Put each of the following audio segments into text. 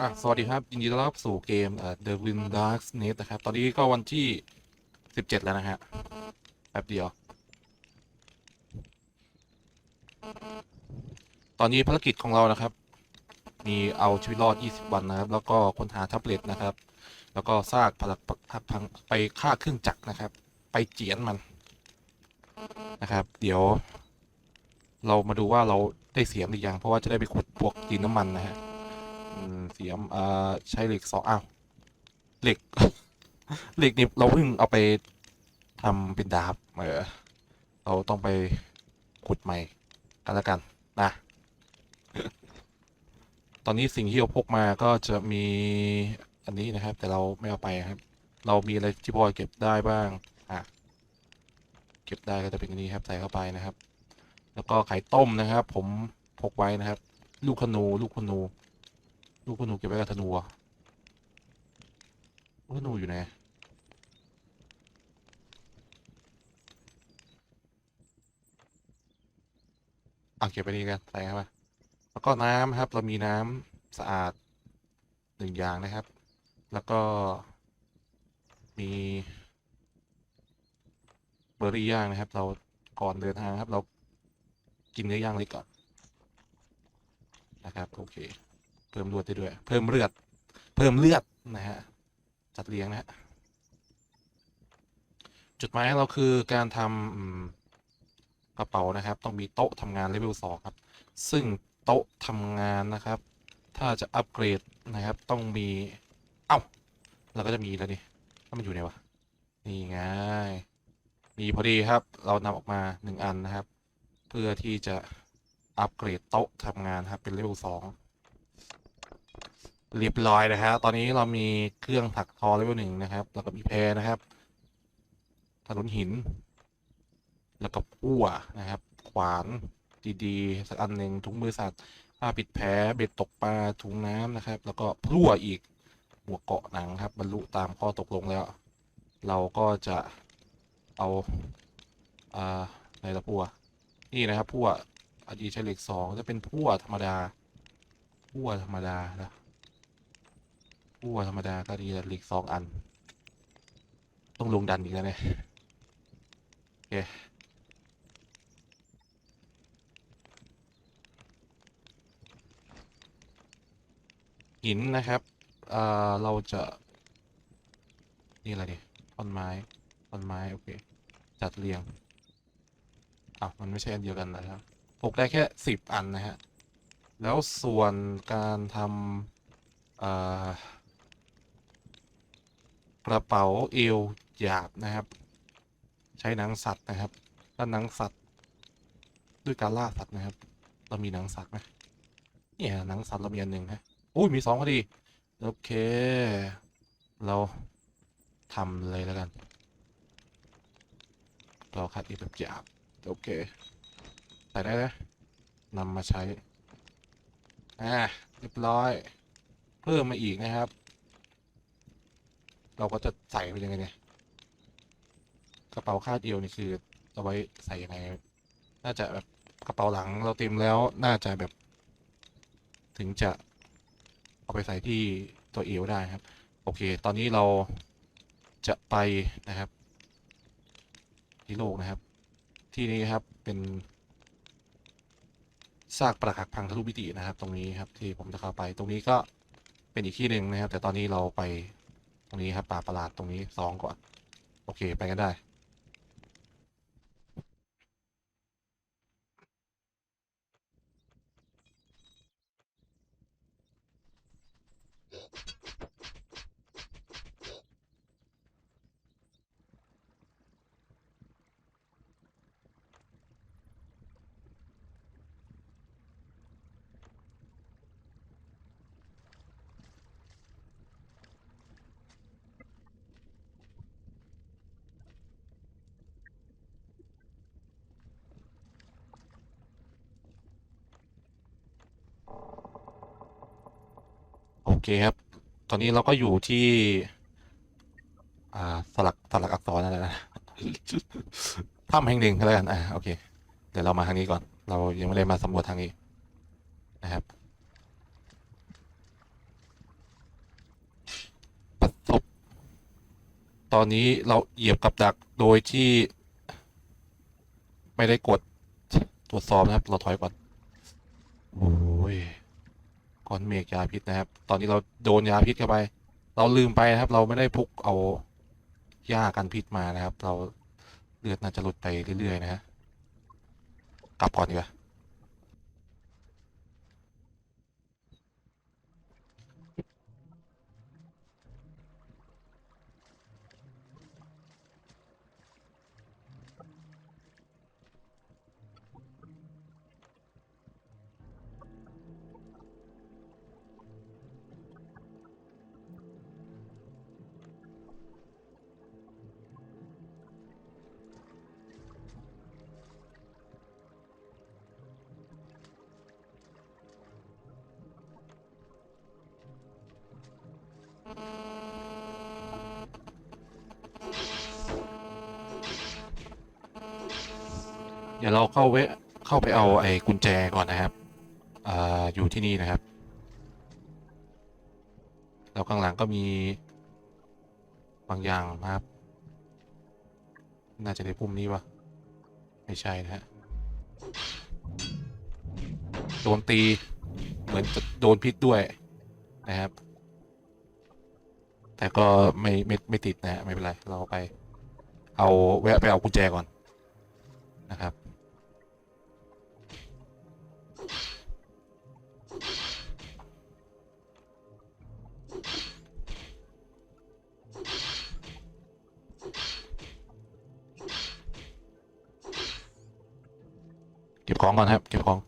อะสวัสดีครับ ยินดีต้อนรับสู่เกมเอ่อ The Wind Dark Snake นะครับ ตอนนี้ก็วันที่สิบเจ็ดแล้วนะฮะแป๊บเดียว ตอนนี้ภารกิจของเรานะครับ มีเอาชีวิตรอด 20 วันนะครับ แล้วก็ค้นหาแท็บเล็ตนะครับ แล้วก็ซากผลักพักพังไปฆ่าเครื่องจักรนะครับ ไปเจียนมันนะครับ เดี๋ยว เรามาดูว่าเราได้เสียมหรือยังเพราะว่าจะได้ไปขุดพวกดินน้ำมันนะฮะ อืมเสียมอ่าใช้เหล็กสองอ้าวเหล็ก เหล็กนี่เราเพิ่งเอาไปทำเป็นดาบเออเราต้องไปขุดใหม่กันล้วกันนะตอนนี้สิ่งที่เราพกมาก็จะมีอันนี้นะครับ แต่เราไม่เอาไปครับ เรามีอะไรที่พอเก็บได้บ้างอะเก็บได้ก็จะเป็นอันนี้ครับใส่เข้าไปนะครับ แล้วก็ไข่ต้มนะครับ ผมพกไว้นะครับ ลูกขนูลูกขนู ลูกธนูเก็บไว้กับธนูอะลูกธนูอยู่ไหนอะเก็บไปนี่กันใส่เข้าไปแล้วก็น้ำครับ เรามีน้ำสะอาดหนึ่งอย่างนะครับ แล้วก็มีเบอร์รี่ย่างนะครับ เราก่อนเดินทางครับ เรากินเนื้อย่างเล็กก่อนนะครับ โอเค พิ่มเลือดได้ด้วย เพิ่มเลือด เพิ่มเลือดนะฮะ จัดเลี้ยงนะฮะ จุดหมายเราคือการทำกระเป๋านะครับ ต้องมีโต๊ะทำงานเลเวลสองครับ ซึ่งโต๊ะทำงานนะครับ ถ้าจะอัปเกรดนะครับ ต้องมี เอ้า เราก็จะมีแล้วนี่ถ้ามันอยู่ไหนวะ นี่ไง มีพอดีครับ เรานำออกมาหนึ่งอันนะครับ เพื่อที่จะอัปเกรดโต๊ะทำงานครับ เป็นเลเวลสอง เรียบร้อยนะฮะตอนนี้เรามีเครื่องถักทอเลเวลหนึ่งนะครับ แล้วก็มีแพรนะครับ ถนนหิน แล้วก็พั่วนะครับ ขวานดีๆสักอันหนึ่งถุงมือสัตว์ผ้าปิดแผลเบ็ดตกปลาถุงน้ำนะครับ แล้วก็พั่วอีกหัวเกาะหนังครับ บรรลุตามข้อตกลงแล้ว เราก็จะเอาอ่าอะไรละพั่วนี่นะครับพั่วอันนี้ใช้เหล็กสองจะเป็นพั่วธรรมดาพั่วธรรมดานะ พั่วธรรมดา ก็ดีหล็กสองอัน ต้องลงดันอีกแล้วเนี่ยโอเคหินนะครับเอ่อเราจะ นี่อะไรดิต้นไม้ต้นไม้ โอเค จัดเรียงอ้าวมันไม่ใช่อันเดียวกันนะครับพกได้แค่สิบอันนะฮะ แล้วส่วนการทำเอ่อ กระเป๋าเอวหยาบนะครับ ใช้หนังสัตว์นะครับถ้าหนังสัตว์ ด้วยการล่าสัตว์นะครับ เรามีหนังสัตว์ไหมเนี่ยหนังสัตว์เรามีอันหนึ่งฮะอุ้ยมีสองพอดีโอเค เราทำเลยแล้วกัน เราคัดอีกแบบหยาบโอเคใส่ได้เลยนำมาใช้อ่าเรียบร้อย เพิ่มมาอีกนะครับ เราก็จะใส่ไปยังไงเนี่ยกระเป๋าคาดเอวนี่คือเอาไว้ใส่ยังไงน่าจะแบบกระเป๋าหลังเราเต็มแล้วน่าจะแบบ ถึงจะเอาไปใส่ที่ตัวเอวได้ครับ โอเค ตอนนี้เราจะไปนะครับ ที่โลกนะครับ ที่นี้ครับเป็นซากปรักหักพังทะลุมิตินะครับ ตรงนี้ครับที่ผมจะเข้าไปตรงนี้ก็เป็นอีกที่หนึ่งนะครับ แต่ตอนนี้เราไป ตรงนี้ครับป่าประหลาดตรงนี้สองก่อน โอเค ไปกันได้ เคครับ ตอนนี้เราก็อยู่ที่ อ่าสลักสลักอักษรอะไรนะ ถ้ำแห่งหนึ่งแล้วกันอ่าโอเค เดี๋ยวเรามาทางนี้ก่อน เรายังไม่ได้มาสำรวจทางนี้ นะครับ ประสบ ตอนนี้เราเหยียบกับดักโดยที่ ไม่ได้กด ตรวจสอบนะครับ เราถอยก่อนโอ้ ก้อนเมฆยาพิษนะครับ ตอนนี้เราโดนยาพิษเข้าไป เราลืมไปนะครับ เราไม่ได้พกเอาหญ้ากันพิษมานะครับ เราเลือดน่าจะหลุดไปเรื่อยๆนะฮะกลับก่อนดีกว่า เดี๋ยวเราเข้าไปเข้าไปเอาไอ้กุญแจก่อนนะครับอ่าอยู่ที่นี่นะครับ แล้วข้างหลังก็มีบางอย่างนะครับ น่าจะในปุ่มนี้ปะไม่ใช่นะฮะโดนตีเหมือนจะโดนพิษด้วยนะครับ แต่ก็ไม่ไม่ไม่ติดนะฮะไม่เป็นไร เราไป เอาแวะไปเอากุญแจก่อนนะครับ บของก่อนครับ เก็บของ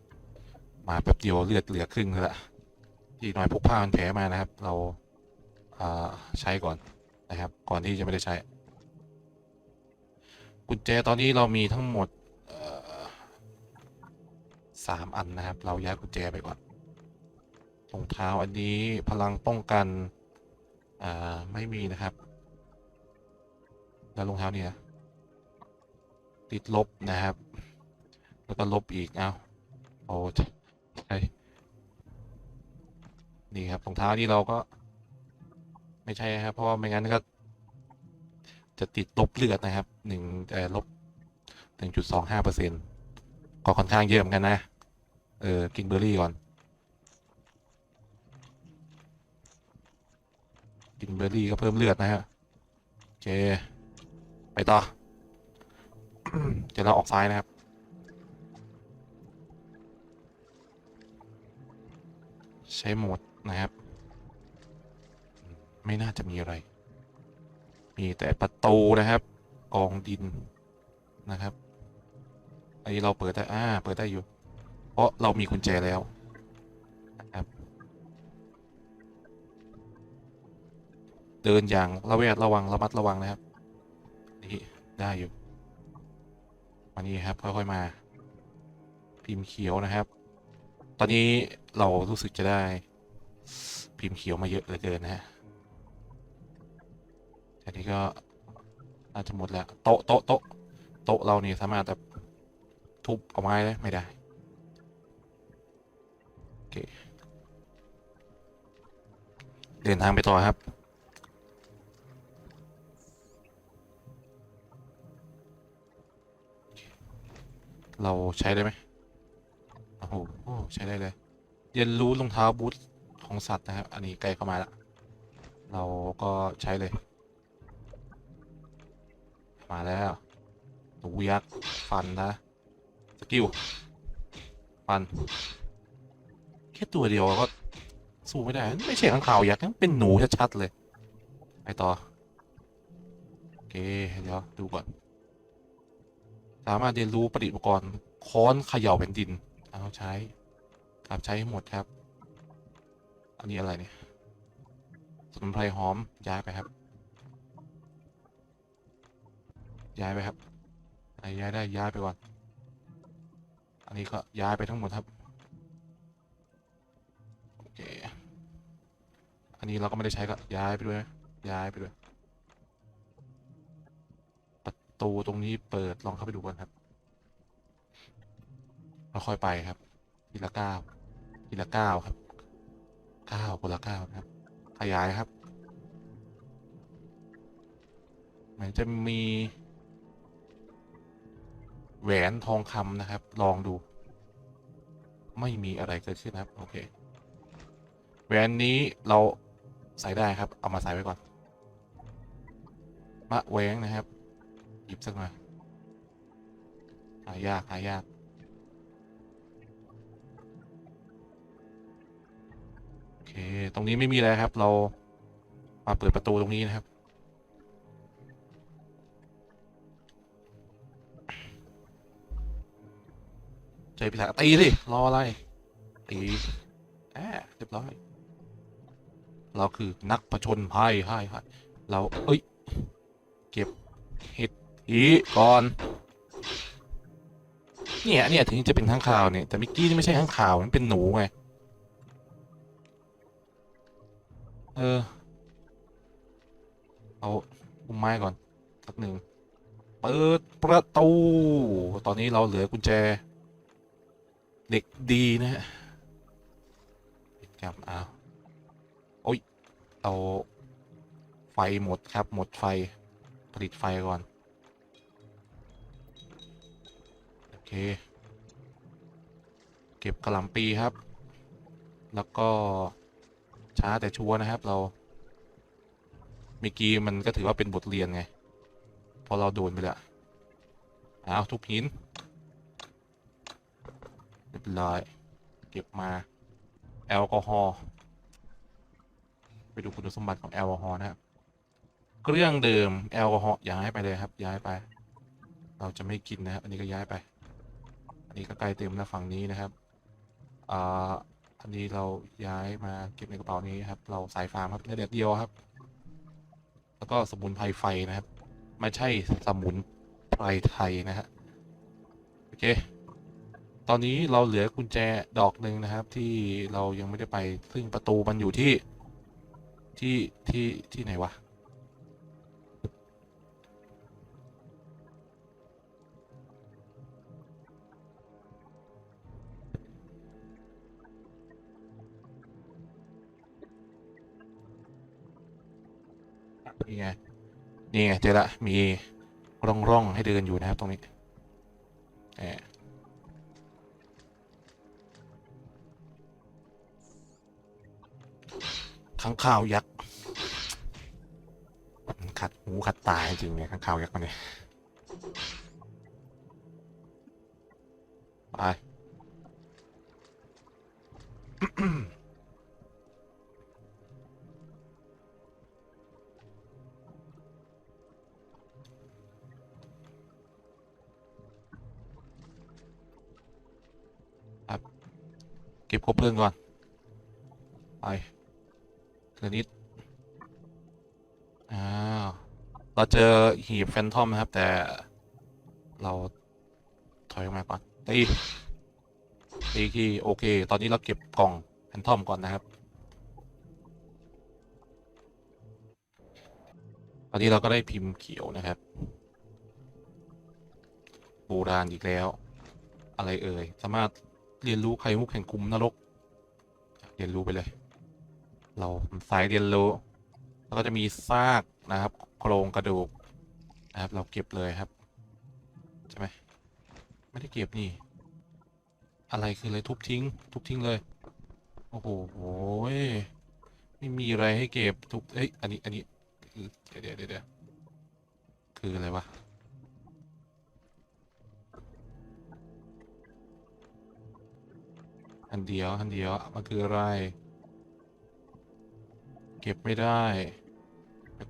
มาแป๊บเดียวเลือดเหลือครึ่งแล้วละที่หน่อยพกผ้ามันแผลมานะครับ เราอ่าใช้ก่อนนะครับ ก่อนที่จะไม่ได้ใช้ กุญแจตอนนี้เรามีทั้งหมดสามอันนะครับ เราย้ายกุญแจไปก่อนรองเท้าอันนี้พลังป้องกันไม่มีนะครับ แล้วรองเท้านี่ยติดลบนะครับ แล้วก็ลบอีก เอาโอ้ใช่นี่ครับรองเท้านี่เราก็ ไม่ใช่ครับ เพราะว่าไม่งั้นก็ จะติดลบเลือดนะครับหนึ่งแต่ลบหนึ่งจุดสองห้าเปอร์เซ็นก็ค่อนข้างเยอะเหมือนกันนะ เออ กินเบอร์รี่ก่อน กินเบอร์รี่ก็เพิ่มเลือดนะฮะโอเค ไปต่อ เดี๋ยวเราออกซ้ายนะครับ ใช้โหมดนะครับ ไม่น่าจะมีอะไร มีแต่ประตูนะครับ กองดินนะครับ อันนี้เราเปิดได้อ่าเปิดได้อยู่ เพราะเรามีกุญแจแล้วนะครับ เดินอย่างระแวดระวังระมัดระวังนะครับนี่ได้อยู่มานี่ครับค่อยๆมา พิมพ์เขียวนะครับ ตอนนี้เรารู้สึกจะได้ พิมพ์เขียวมาเยอะเหลือเกินนะฮะอันนี้ก็น่าจะหมดแล้ว โต๊ะโต๊ะโต๊ะโต๊ะเรานี่สามารถแบบทุบเอาไม้ได้ไม่ได้ โอเค เดินทางไปต่อครับเราใช้ได้ไหม โอ้โหใช้ได้เลย เรียนรู้รองเท้าบูทของสัตว์นะครับ อันนี้ใกล้เข้ามาล้วเราก็ใช้เลย มาแล้วหนูยักษ์ฟันนะสกิลฟัน แค่ตัวเดียวก็สู้ไม่ได้ ไม่ใช่ข้างข่าวยักษ์เป็นหนูชัดๆเลยไปต่อ โอเค เดี๋ยว ดูก่อน สามารถเรียนรู้ประดิษฐ์อุปกรณ์ค้อนเขย่าแผ่นดิน เอาใช้ครับใช้ให้หมดครับ อันนี้อะไรเนี่ยสมุนไพรหอมย้ายไปครับ ย้ายไปครับไหนย้ายได้ย้ายไปก่อน อันนี้ก็ย้ายไปทั้งหมดครับโอเคอันนี้เราก็ไม่ได้ใช้ก็ย้ายไปด้วยย้ายไปด้วยประตูตรงนี้เปิดลองเข้าไปดูก่อนครับ ค่อยไปครับ ทีละเก้าทีละเก้าครับเก้าคนละเก้าครับ ขยายครับเหมันจะมีแหวนทองคำนะครับ ลองดู ไม่มีอะไรเกิดขึ้นครับ โอเค แหวนนี้เราใส่ได้ครับ เอามาใส่ไว้ก่อน มะแหวงนะครับ หยิบสักหน่อยหายากหายาก ตรงนี้ไม่มีอะไรครับ เรามาเปิดประตูตรงนี้นะครับ ใจพิธาตีสิ รออะไร ตีแอบเรียบร้อย เราคือนักประชนภัยให้ให้เรา เอ้ย เก็บเห็ดอีก่อน เนี่ยเนี่ยถึงจะเป็นข้างข่าวเนี่ย แต่มิกกี้นี่ไม่ใช่ข้างข่าวมันเป็นหนูไง เออ เอาอุ้มไม้ก่อน สักหนึ่ง เปิดประตู ตอนนี้เราเหลือกุญแจ เด็กดีนะฮะครับอ้าวโอ้ยเอาไฟหมดครับ หมดไฟ ผลิตไฟก่อน โอเค เก็บกระหล่ำปีครับ แล้วก็ ช้าแต่ชัวร์นะครับ เราเมื่อกี้มันก็ถือว่าเป็นบทเรียนไง พอเราโดนไปแล้วเอาทุกหินเรียบร้อยเก็บมา แอลกอฮอล์ไปดูคุณสมบัติของแอลกอฮอล์นะครับเครื่องดื่มแอลกอฮอล์ย้ายไปเลยครับ ย้ายไป เราจะไม่กินนะครับ อันนี้ก็ย้ายไป อันนี้ก็ใกล้เต็มแล้วฝั่งนี้นะครับอ่า อันนี้เราย้ายมาเก็บในกระเป๋านี้ครับ เราสายฟาร์มครับในเด็ดเดียวครับ แล้วก็สมุนไพรไฟนะครับ ไม่ใช่สมุนไพรไทยนะฮะโอเค ตอนนี้เราเหลือกุญแจดอกหนึ่งนะครับ ที่เรายังไม่ได้ไปซึ่งประตูมันอยู่ที่ที่ที่ที่ไหนวะ นี่ไง นี่ไงเจอละ มีร่องร่องให้เดินอยู่นะครับตรงนี้แอบข้างข่าวยักษ์มันขัดหูขัดตาจริงเนี่ยข้างข่าวยักษ์มันเนี่ยไป เก็บครบเพลิงก่อน ไปทีลนิดอ้าวเราเจอหีบแฟนทอมนะครับ แต่เราถอยออกมาก่อนตีตีที่โอเค ตอนนี้เราเก็บกล่องแฟนทอมก่อนนะครับ ตอนนี้เราก็ได้พิมพ์เขียวนะครับโบราณอีกแล้ว อะไรเอ่ย สามารถ เรียนรู้ไข่มุกแห่งกลุ่มนรก เรียนรู้ไปเลย เราสายเรียนรู้ แล้วก็จะมีซากนะครับ โครงกระดูกนะครับ เราเก็บเลยครับใช่ไหมไม่ได้เก็บนี่ อะไรคืออะไรทุบทิ้ง ทุบทิ้งเลย โอ้โห้ยไม่มีอะไรให้เก็บทุบเอ้ยอันนี้อันนี้เดี๋ยวเดี๋ยวเดี๋ยวเดี๋ยวคืออะไรวะ อันเดียวอันเดียวมันคืออะไร เก็บไม่ได้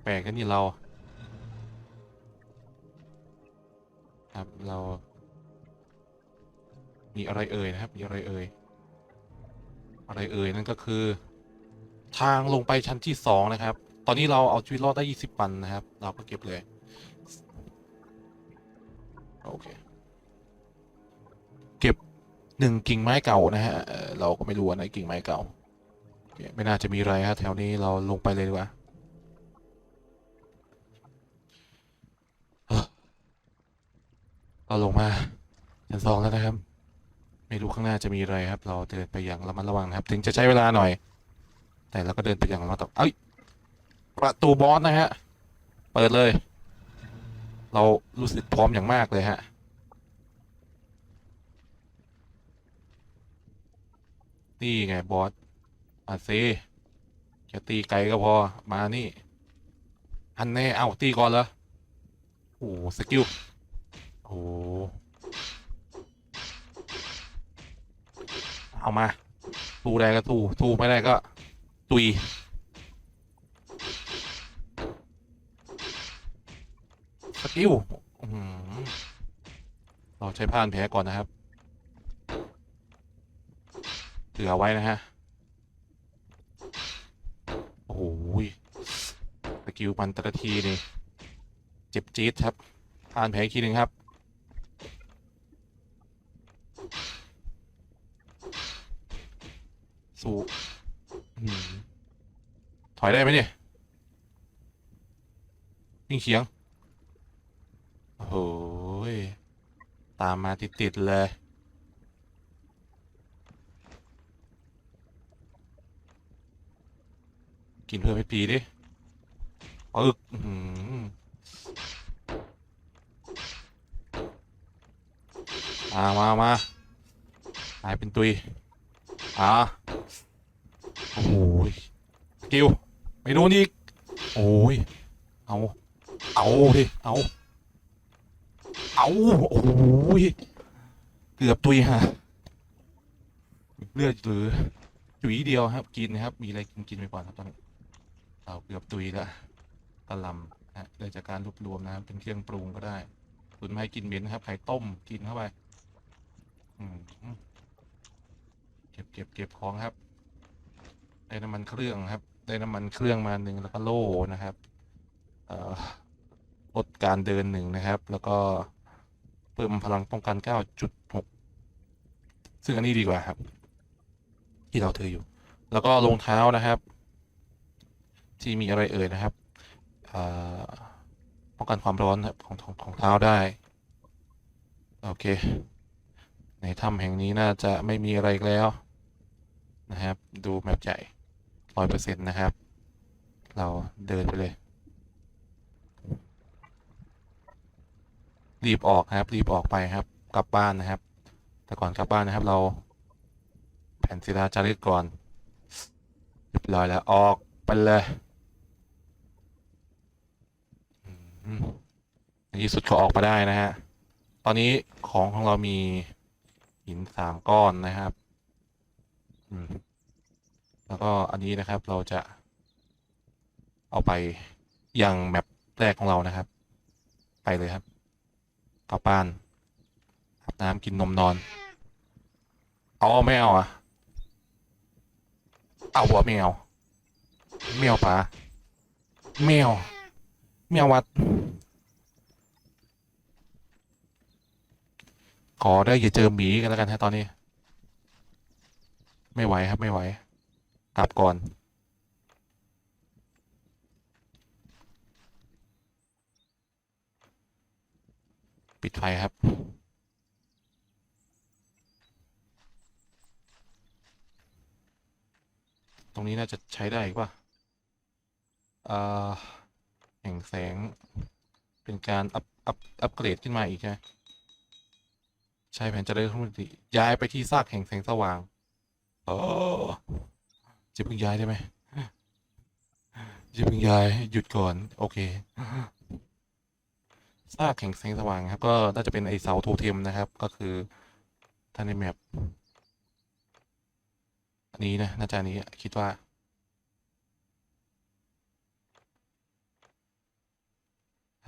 แปลกๆกันนี่เรา ครับเรา มีอะไรเอ่ยนะครับ มีอะไรเอ่ยอะไรเอ่ยนั่นก็คือ ทางลงไปชั้นที่สองนะครับ ตอนนี้เราเอาชีวิตรอดได้ยี่สิบวันนะครับ เราก็เก็บเลย โอเค หนึ่งกิ่งไม้เก่านะฮะเราก็ไม่รู้อันไหนกิ่งไม้เก่าไม่น่าจะมีอะไรฮะแถวนี้เราลงไปเลยดีกว่าเอ้อเราลงมาชั้นสองแล้วนะครับ ไม่รู้ข้างหน้าจะมีอะไรครับ เราเดินไปอย่างระมัดระวังนะครับ ถึงจะใช้เวลาหน่อย แต่เราก็เดินไปอย่างระมัดระวังเอ้ยประตูบอสนะฮะ เปิดเลย เรารู้สึกพร้อมอย่างมากเลยฮะ นี่ไงบอสอาเซจะตีไกลก็พอมานี่ อันแน่เอ้าตีก่อนเหรอโอ้โสกิลโอ้เอามาสู้ได้ก็สู้สู้ไม่ได้ก็ ตุยสกิลอื้อหือเราใช้ผ่านแผลก่อนนะครับ เหลือไว้นะฮะ โอ้โหยสกิลมันแต่ละทีนี่ เจ็บจี๊ดครับผ่านแผลอีกทีหนึ่งครับสู้ถอยได้ไหมเนี่ยวิ่งเฉียง โอ้โหยตามมาติด ๆ เลย กินเพิ่มให้ปีดิปึ๊กอือมามามาหายเป็นตุย อ่า โอ้โหยกิลไม่โดนอีก โอ้ย เอา เอาดิเอา เอา โอ้ย เกือบตุยฮะ เลือดหลือจุ๋ยเดียวครับ กินนะครับ มีอะไรกินกินไปก่อนครับตอนนี้ เราเกือบตุยล้วกระลำนะฮะเลยจากการรวบรวมนะครับเป็นเครื่องปรุงก็ได้ส่วนไม้กินเหม็นนะครับไข่ต้มกินเข้าไปเก็บเก็บเก็บของครับ ได้น้ำมันเครื่องครับ ได้น้ำมันเครื่องมาหนึ่งแล้วก็โล่นะครับลดการเดินหนึ่งนะครับ แล้วก็เพิ่มพลังป้องกัน 9.6 ซึ่งอันนี้ดีกว่าครับ ที่เราถืออยู่ แล้วก็รองเท้านะครับ ที่มีอะไรเอ่ยนะครับป้องกันความร้อนของของของเท้าได้ โอเค ในถ้ำแห่งนี้น่าจะไม่มีอะไรแล้วนะครับ ดูแมปใหญ่ร้อยเปอร์เซ็นต์นะครับ เราเดินไปเลย รีบออกครับ รีบออกไปครับ กลับบ้านนะครับ แต่ก่อนกลับบ้านนะครับ เรา แผ่นศิลาจารึกก่อนเรียบร้อยแล้วออกไปเลยอืม ในที่สุดก็ออกมาได้นะฮะ ตอนนี้ของของเรามีหินสามก้อนนะครับ อืม แล้วก็อันนี้นะครับเราจะ เอาไปยังแมปแรกของเรานะครับ ไปเลยครับกลับบ้านอาบน้ำกินนมนอน เอาไม่เอาอะ เอาหัวแมวแมวป่าแมว แมววัด ขอได้อย่าเจอหมีกันแล้วกันฮะตอนนี้ ไม่ไหวครับไม่ไหวกลับก่อนปิดไฟครับ ตรงนี้น่าจะใช้ได้อีกป่ะอ่อ แห่งแสง เป็นการอัพอัพอัพเกรดขึ้นมาอีกใช่ไหมใช่แผนเจริญขึ้นมาย้ายไปที่ซากแห่งแสงสว่างเออจะเพิ่งย้ายได้ไหมจะเพิ่งย้ายหยุดก่อน โอเคซากแห่งแสงสว่างครับก็น่าจะเป็นไอเสาโทเทมนะครับ ก็คือท่านในแมปอันนี้นะน่าจะอันนี้คิดว่า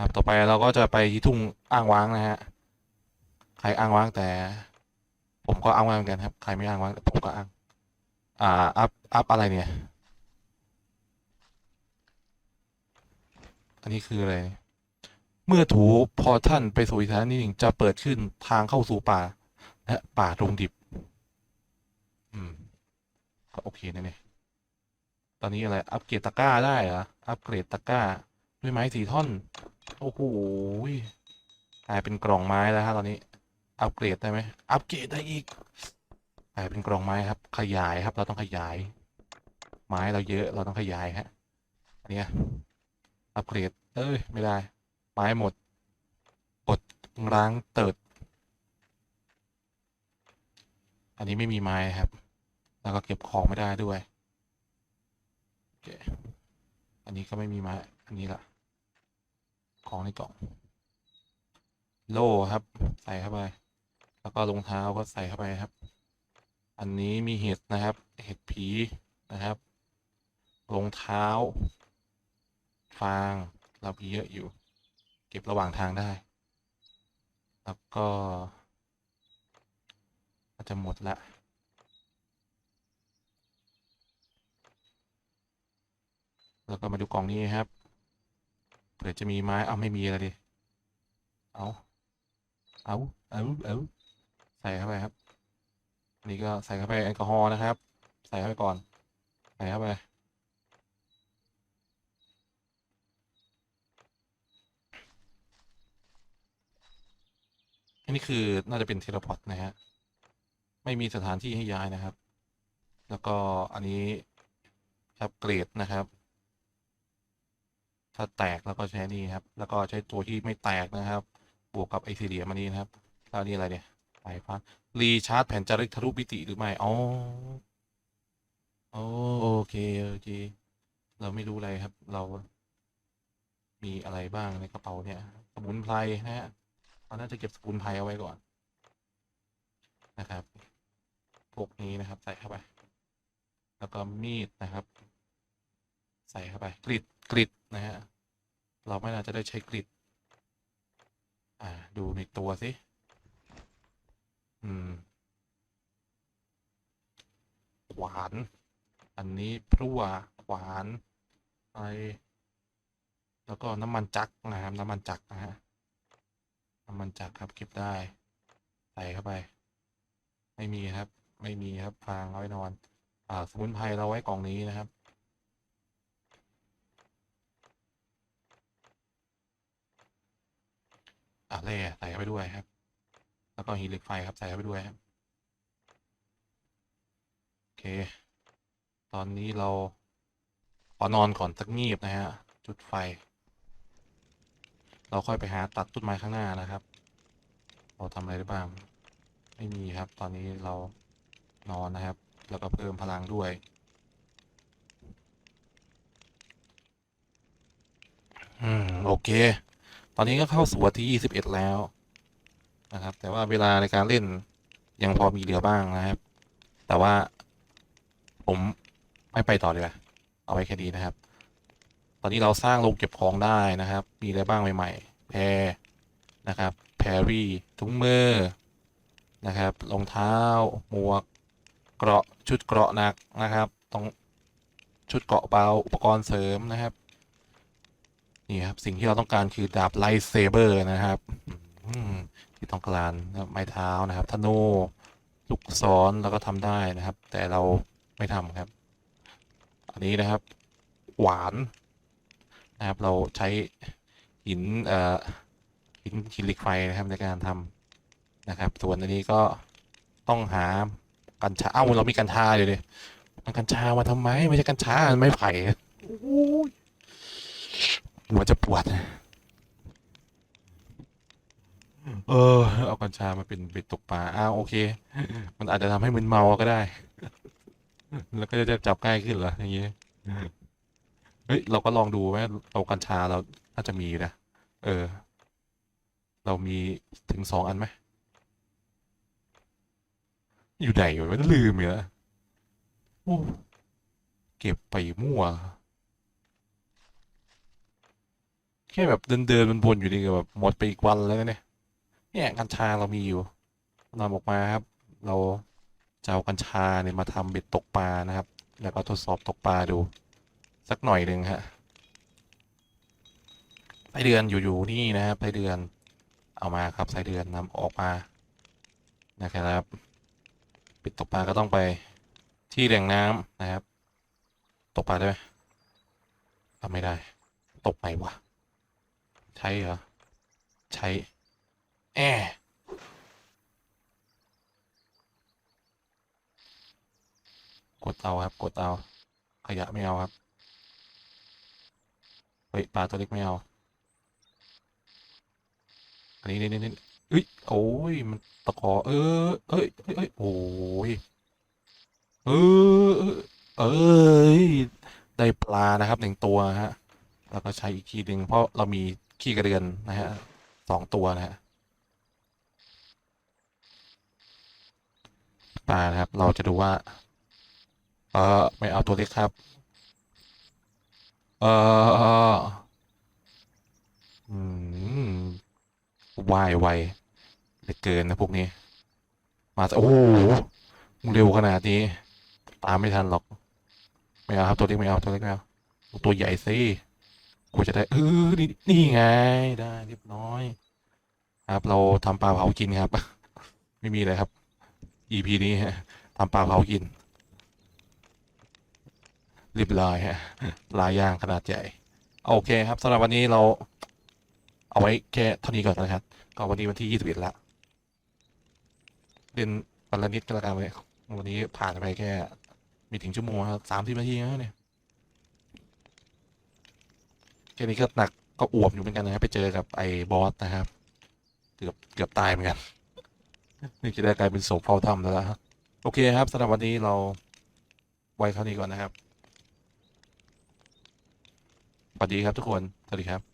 ครับ ต่อไปเราก็จะไปที่ทุ่งอ้างว้างนะฮะ ใครอ้างว้างแต่ ผมก็อ้างว้างเหมือนกันครับ ใครไม่อ้างว้างแต่ผมก็อ้าง อ่า อัพ อัพอะไรเนี่ย อันนี้คืออะไร เมื่อถูพอท่านไปสู่อีสถานที่หนึ่งจะเปิดขึ้นทางเข้าสู่ป่า และป่าดงดิบ อืม ก็โอเคนะเนี่ย ตอนนี้อะไร อัปเกรดตะกร้าได้เหรอ อัปเกรดตะกร้า ด้วยไม้สี่ท่อน โอ้โหกลายเป็นกล่องไม้แล้วฮะตอนนี้ อัปเกรดได้ไหมอัปเกรดได้อีกกลายเป็นกล่องไม้ครับ ขยายครับ เราต้องขยาย ไม้เราเยอะเราต้องขยายฮะอันนี้ยอัปเกรด เอ้ย ไม่ได้ ไม้หมดกดล้างเติด อันนี้ไม่มีไม้ครับ แล้วก็เก็บของไม่ได้ด้วยโอเคอันนี้ก็ไม่มีไม้ อันนี้ละ ของในกล่อง โล่ครับ ใส่เข้าไป แล้วก็รองเท้าก็ใส่เข้าไปครับ อันนี้มีเห็ดนะครับ เห็ดผีนะครับรองเท้า ฟาง เรามีเยอะอยู่ เก็บระหว่างทางได้ แล้วก็อาจจะหมดละแล้วก็มาดูกล่องนี้ครับ ผื่อจะมีไม้เอาไม่มีอะไรดิ เอาเอาเอาเอาใส่เข้าไปครับอันนี้ก็ใส่เข้าไปแอลกอฮอล์นะครับ ใส่เข้าไปก่อน ใส่เข้าไป อันนี้คือน่าจะเป็นเทเลพอร์ตนะฮะ ไม่มีสถานที่ให้ย้ายนะครับ แล้วก็อันนี้อัปเกรดนะครับ ถ้าแตกแล้วก็ใช้นี่ครับ แล้วก็ใช้ตัวที่ไม่แตกนะครับ บวกกับไอซีเดียมันนี้นะครับแล้วนนี้อะไรเนี่ยสายฟ้ารีชาร์จแผ่นจารึกทะลุมิติหรือไม่อ๋อโอโอเคโอเค เราไม่รู้อะไรครับ เรา มีอะไรบ้างในกระเป๋าเนี่ย สมุนไพรนะฮะเราน่าจะเก็บสมุนไพรเอาไว้ก่อน นะครับพวกนี้นะครับ ใส่เข้าไป แล้วก็มีดนะครับ ใส่เข้าไปกริดกริดนะฮะเราไม่น่าจะได้ใช้กริดอ่าดูในตัวสิอืมขวาน อันนี้พลั่วขวานอะไรแล้วก็น้ำมันจักรนะครับน้ำมันจักรนะฮะน้ำมันจักรครับเก็บได้ ใส่เข้าไป ไม่มีครับ ไม่มีครับฟางเอาไว้นอน อ่า สมุนไพรเราไว้กล่องนี้นะครับ อ่าแร่ใส่เข้าไปด้วยครับ แล้วก็หินเหล็กไฟครับใส่เข้าไปด้วยครับ โอเค ตอนนี้เราขอนอนก่อนสักงีบนะฮะ จุดไฟ เราค่อยไปหาตัดต้นไม้ข้างหน้านะครับ เราทำอะไรได้บ้าง ไม่มีครับ ตอนนี้เรานอนนะครับ แล้วก็เพิ่มพลังด้วยอืม โอเค ตอนนี้ก็เข้าสู่วันที่ 21 แล้วนะครับ แต่ว่าเวลาในการเล่นยังพอมีเหลือบ้างนะครับ แต่ว่าผมไม่ไปต่อเลยว่ะเอาไว้แค่นี้นะครับ ตอนนี้เราสร้างโรงเก็บของได้นะครับ มีอะไรบ้างใหม่ๆ แพรนะครับ แพรรี่ถุงมือนะครับรองเท้า หมวก เกราะชุดเกราะหนักนะครับต้องชุดเกราะเบาอุปกรณ์เสริมนะครับ นี่ครับ สิ่งที่เราต้องการคือดาบไลเซเบอร์นะครับที่ต้องการนะครับไม้เท้านะครับธนูลูกศรแล้วก็ทำได้นะครับ แต่เราไม่ทำครับ อันนี้นะครับ หวานนะครับ เราใช้หินเอ่อหินหินเหล็กไฟนะครับในการทำนะครับ ส่วนอันนี้ก็ต้องหากัญชาเอ้าเรามีกัญชาเดี๋ยวดิมันกัญชามาทำไม ไม่ใช่กัญชาไม่ไผ่ หัวจะปวด เออ เอากัญชามาเป็นเบ็ดตกปลาอ้าวโอเค มันอาจจะทำให้มึนเมาก็ได้ แล้วก็จะจับง่ายขึ้นเหรออย่างงี้เฮ้ย เราก็ลองดูไหมเรากัญชาเราน่าจะมีนะ เออ เรามีถึงสองอันไหม อยู่ไหนวะมันลืมเหรอโอ้เก็บไปมั่ว แค่แบบเดินเดินบนๆอยู่ดีก็แบบหมดไปอีกวันแล้วเนี่ย เนี่ยกัญชาเรามีอยู่นำออกมาครับ เราจะเอากัญชาเนี่ยมาทำเบ็ดตกปลานะครับ แล้วก็ทดสอบตกปลาดู สักหน่อยหนึ่งฮะไส้เดือนอยู่ๆนี่นะครับไส้เดือน เอามาครับไส้เดือนนำออกมานะครับเบ็ดตกปลาก็ต้องไปที่แหล่งน้ำนะครับ ตกปลาได้ไหมทำไม่ได้ ตกไหนวะ ช้เหรอ ใช้แอร์กดเอาครับกดเอาขยะไม่เอาครับ เฮ้ยปลาตัวเล็กไม่เอา อันนี้นี่นี่นี่เอ้ยโอ้ยมันตะขอเออเอ้ยเอ้ยเอ้ยโอ้ยเออเออเอ้ยได้ปลานะครับหนึ่งตัวฮะแล้วก็ใช้อีกทีหนึ่งเพราะเรามี ขี้กระเดือนนะฮะสองตัวนะฮะปลานะครับ เราจะดูว่า เออไม่เอาตัวเล็กครับ เอออืมวายไวเหลือเกินนะพวกนี้ มาโอ้โหมึงเร็วขนาดนี้ ตามไม่ทันหรอก ไม่เอาครับตัวเล็กไม่เอาตัวเล็กไม่เอาเอาตัวใหญ่สิ กูจะได้เออนี่นี่ไงได้เรียบร้อย ครับ เราทำปลาเผากินครับ ไม่มีเลยครับ EP นี้ฮะทำปลาเผากินเรียบร้อยฮะลายย่างขนาดใหญ่โอเคครับสำหรับวันนี้เรา เอาไว้แค่เท่านี้ก่อนนะครับ ก็วันนี้วันที่ยี่สิบเอ็ดละเป็นวันละนิดก็แล้วกันเลยวันนี้ผ่านไปแค่ม่ถึงชั่วโมงครับสามสิบนาทีแล้วเนี่ย แค่นี้ก็หนักก็อวบอยู่เหมือนกันนะครับไปเจอกับไอ้บอสนะครับ เกือบเกือบตายเหมือนกัน นี่จะได้กลายเป็นโศพเฝ้าถ้ำแล้วล่ะโอเคครับสำหรับวันนี้เราไว้เท่านี้ก่อนนะครับสวัสดีครับทุกคน สวัสดีครับ